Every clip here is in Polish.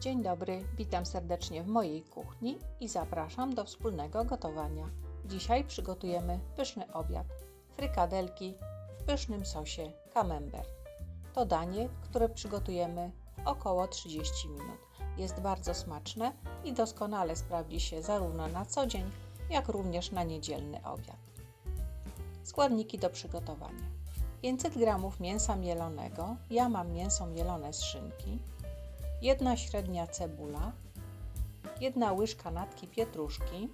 Dzień dobry, witam serdecznie w mojej kuchni i zapraszam do wspólnego gotowania. Dzisiaj przygotujemy pyszny obiad frykadelki w pysznym sosie camembert. To danie, które przygotujemy w około 30 minut. Jest bardzo smaczne i doskonale sprawdzi się zarówno na co dzień, jak również na niedzielny obiad. Składniki do przygotowania: 500 g mięsa mielonego. Ja mam mięso mielone z szynki jedna średnia cebula, jedna łyżka natki pietruszki,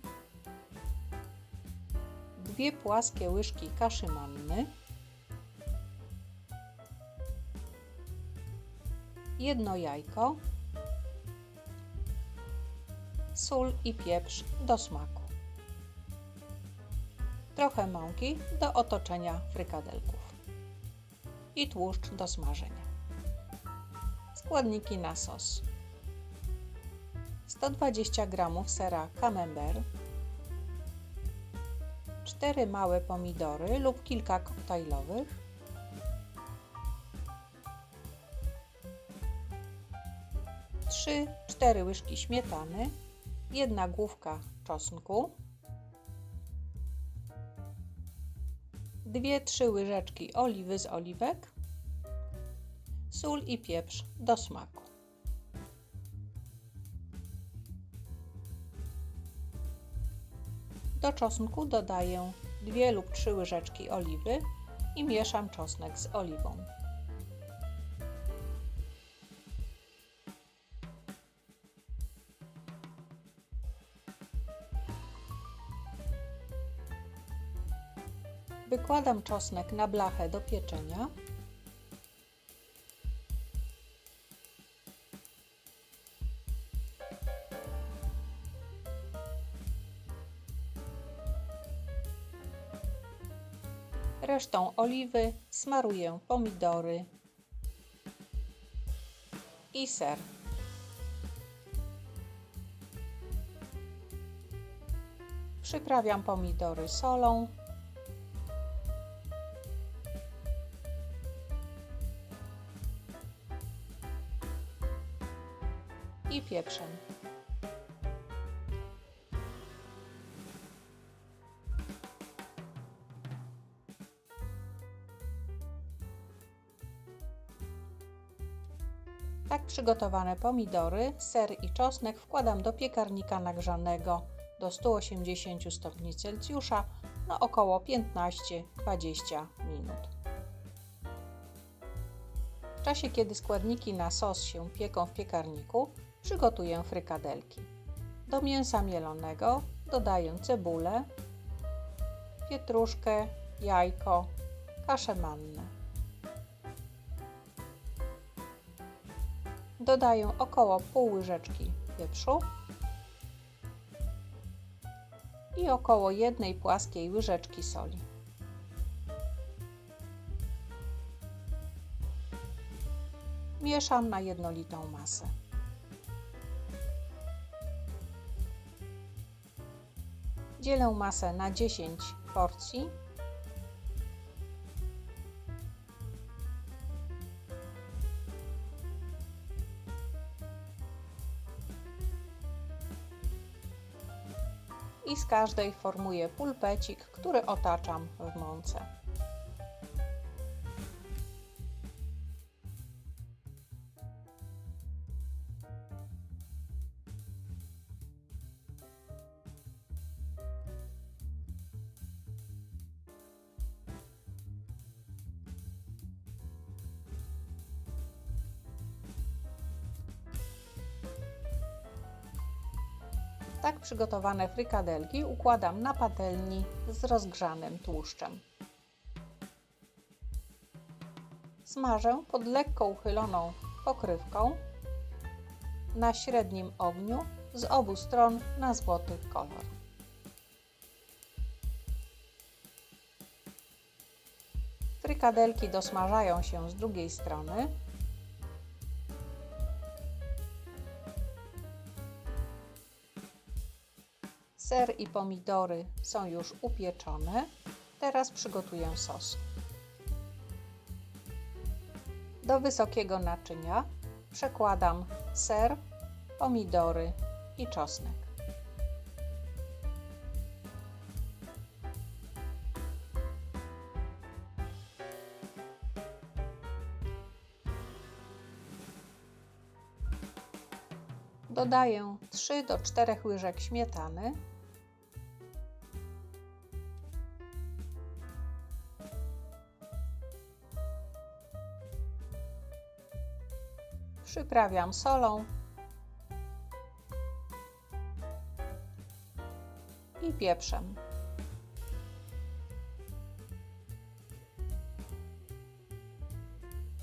dwie płaskie łyżki kaszy manny, jedno jajko, sól i pieprz do smaku, trochę mąki do otoczenia frykadelków i tłuszcz do smażenia. Składniki na sos: 120 g sera camembert, 4 małe pomidory lub kilka koktajlowych, trzy, cztery łyżki śmietany, jedna główka czosnku, dwie, trzy łyżeczki oliwy z oliwek, sól i pieprz do smaku. Do czosnku dodaję 2 lub 3 łyżeczki oliwy i mieszam czosnek z oliwą. Wykładam czosnek na blachę do pieczenia Resztą oliwy smaruję pomidory i ser. Przyprawiam pomidory solą. I pieprzem. Tak przygotowane pomidory, ser i czosnek wkładam do piekarnika nagrzanego do 180 stopni Celsjusza na około 15-20 minut. W czasie, kiedy składniki na sos się pieką w piekarniku, przygotuję frykadelki. Do mięsa mielonego dodaję cebulę, pietruszkę, jajko, kaszę mannę. Dodaję około pół łyżeczki pieprzu i około jednej płaskiej łyżeczki soli. Mieszam na jednolitą masę. Dzielę masę na 10 porcji i z każdej formuję pulpecik, który otaczam w mące. Tak przygotowane frykadelki układam na patelni z rozgrzanym tłuszczem. Smażę pod lekko uchyloną pokrywką na średnim ogniu z obu stron na złoty kolor. Frykadelki dosmażają się z drugiej strony Ser i pomidory są już upieczone. Teraz przygotuję sos. Do wysokiego naczynia przekładam ser pomidory i czosnek. Dodaję 3 do 4 łyżek śmietany. Przyprawiam solą i pieprzem.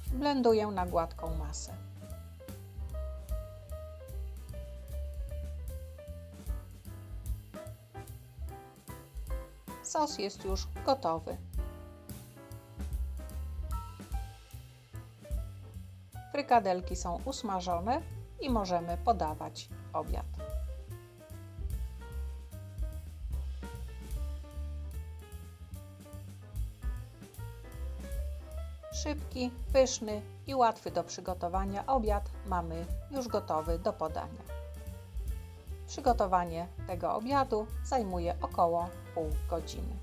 Blenduję na gładką masę. Sos jest już gotowy. Frykadelki są usmażone i możemy podawać obiad. Szybki, pyszny i łatwy do przygotowania obiad mamy już gotowy do podania. Przygotowanie tego obiadu zajmuje około pół godziny.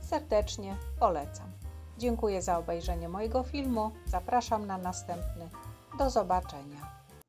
Serdecznie polecam. Dziękuję za obejrzenie mojego filmu. Zapraszam na następny. Do zobaczenia.